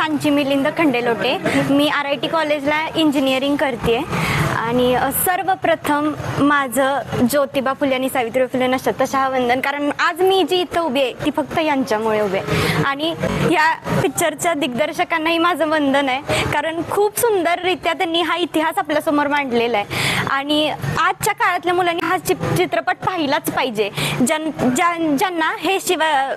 सांची मिलिंद खंडेलोटे. मी R I T कॉलेजला engineering करते आणि सर्वप्रथम माझं ज्योतिबा फुले आणि सावित्रीबाई फुले नक्षत्रशहा वंदन. कारण आज मी जी इथं उभी आहे ती फक्त यांच्यामुळे उभी आहे. आणि या पिक्चरच्या दिग्दर्शकांनाही माझं वंदन आहे. कारण खूप सुंदररित्या त्यांनी हा इतिहास आपल्यासमोर मांडलेला आहे. आणि आजच्या काळातल्या मुलांनी हा चित्रपट पाहिलाच पाहिजे. ज्यां ज्यां- ज्यांना हे शिवा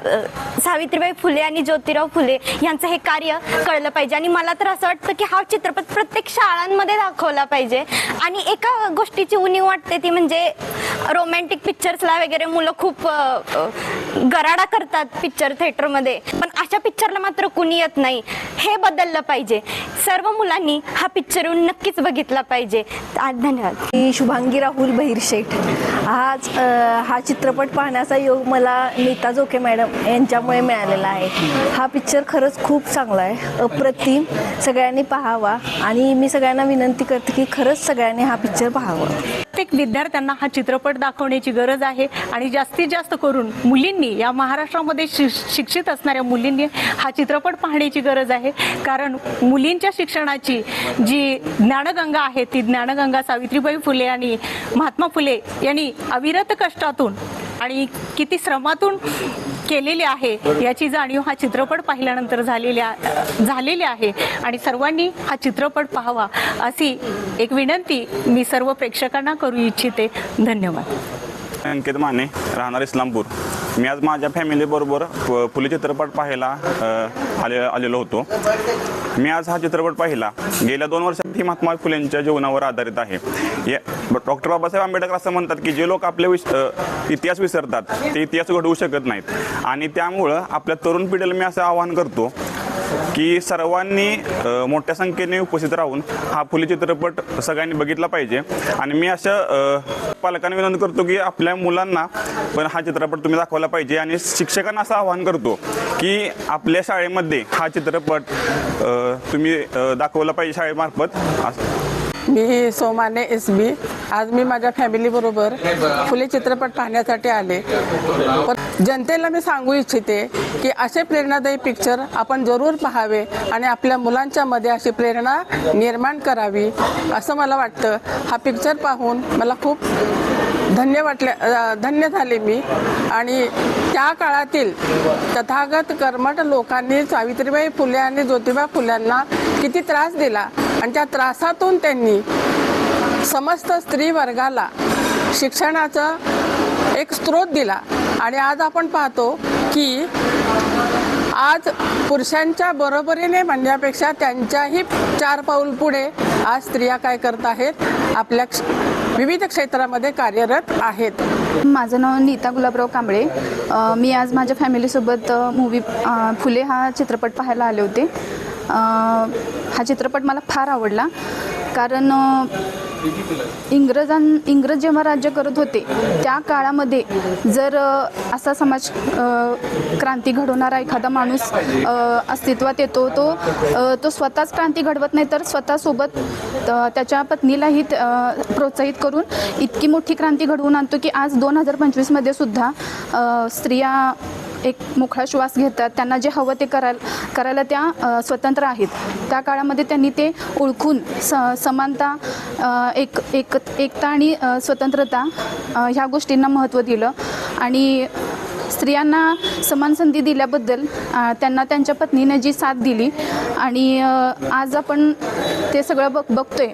सावित्रीबाई फुले आणि ज्योतिराव फुले यांचं हे कार्य कळलं पाहिजे. आणि मला तर असं वाटतं की हा चित्रपट प्रत्येक शाळांमध्ये दाखवला पाहिजे. आणि एका गोष्टीची उणीव वाटते ती म्हणजे रोमॅन्टिक पिक्चर्सला वगैरे मुलं खूप गराडा करतात पिक्चर थिएटरमध्ये पण अशा पिक्चरला मात्र कुणी येत नाही. हे बदललं पाहिजे. सर्व मुलांनी हा पिक्चर येऊन नक्कीच बघितला पाहिजे. आज धन्यवाद. मी शुभांगी राहुल बहिरशेठ. आज हा चित्रपट पाहण्याचा योग मला नीता जोके मॅडम यांच्यामुळे मिळालेला आहे. हा पिक्चर खरंच खूप चांगला आहे. अप्रतिम. सगळ्यांनी पाहावा. आणि मी सगळ्यांना विनंती करते की खरंच सगळ्यांनी हा पिक्चर पाहावा. प्रत्येक विद्यार्थ्यांना हा चित्रपट दाखवण्याची गरज आहे. आणि जास्तीत जास्त करून मुलींनी या महाराष्ट्रामध्ये शि शिक्षित असणाऱ्या मुलींनी हा चित्रपट पाहण्याची गरज आहे. कारण मुलींच्या शिक्षणाची जी ज्ञानगंगा आहे ती ज्ञानगंगा सावित्रीबाई फुले आणि महात्मा फुले यांनी अविरत कष्टातून आणि किती श्रमातून केलेली आहे याची जाणीव हा चित्रपट पाहिल्यानंतर झालेल्या झालेली आहे. आणि सर्वांनी हा चित्रपट पाहावा अशी एक विनंती मी सर्व प्रेक्षकांना करू इच्छिते. धन्यवाद. अंकित माने राहणार इस्लामपूर. मी आज माझ्या फॅमिलीबरोबर फुले चित्रपट पाहायला आले आलेलो होतो. मी आज हा चित्रपट पाहिला. गेल्या दोन वर्षात ही महात्मा फुलेंच्या जीवनावर आधारित आहे. या डॉक्टर बाबासाहेब आंबेडकर असं म्हणतात की जे लोक आपले विस इतिहास विसरतात ते इतिहास घडवू शकत नाहीत. आणि त्यामुळं आपल्या तरुण पिढीला मी असं आवाहन करतो की सर्वांनी मोठ्या संख्येने उपस्थित राहून हा फुले चित्रपट सगळ्यांनी बघितला पाहिजे. आणि मी अशा पालकांना विनंती करतो की आपल्या मुलांना पण हा चित्रपट तुम्ही दाखवला पाहिजे. आणि शिक्षकांना असं आवाहन करतो की आपल्या शाळेमध्ये हा चित्रपट तुम्ही दाखवला पाहिजे शाळेमार्फत. असं. मी सोमाने एस बी आज मी माझ्या फॅमिलीबरोबर फुले चित्रपट पाहण्यासाठी आले. जनतेला मी सांगू इच्छिते की असे प्रेरणादायी पिक्चर आपण जरूर पाहावे आणि आपल्या मुलांच्या मध्ये अशी प्रेरणा निर्माण करावी असं मला वाटतं. हा पिक्चर पाहून मला खूप धन्य वाटले धन्य झाले मी. आणि त्या काळातील तथागत कर्मठ लोकांनी सावित्रीबाई फुले आणि ज्योतिबा फुल्यांना किती त्रास दिला आणि त्या त्रासातून त्यांनी समस्त स्त्री वर्गाला शिक्षणाचा एक स्रोत दिला. आणि आज आपण पाहतो की आज पुरुषांच्या बरोबरीने म्हणण्यापेक्षा त्यांच्याही चार पाऊल पुढे आज स्त्रिया काय करत आहेत आपल्या क्ष- विविध क्षेत्रामध्ये कार्यरत आहेत. माझं नाव नीता गुलाबराव कांबळे. मी आज माझ्या फॅमिलीसोबत मूवी फुले हा चित्रपट पाहायला आले होते. हा चित्रपट मला फार आवडला. कारण इंग्रजां इंग्रज जेव्हा राज्य करत होते त्या काळामध्ये जर असा समाज क्रांती घडवणारा एखादा माणूस अस्तित्वात येतो तो तो स्वतःच क्रांती घडवत नाही तर स्वतःसोबत त्याच्या पत्नीलाही प्रोत्साहित करून इतकी मोठी क्रांती घडवून आणतो की आज दोन हजार पंचवीसमध्ये सुद्धा स्त्रिया एक मोकळा श्वास घेतात. त्यांना जे हवं ते करायला करायला त्या स्वतंत्र आहेत. त्या काळामध्ये त्यांनी ते ओळखून स समानता एक एक एकता आणि स्वतंत्रता ह्या गोष्टींना महत्त्व दिलं. आणि स्त्रियांना समान संधी दिल्याबद्दल त्यांना त्यांच्या पत्नीने जी साथ दिली. आणि आज आपण ते सगळं बघ बघतोय.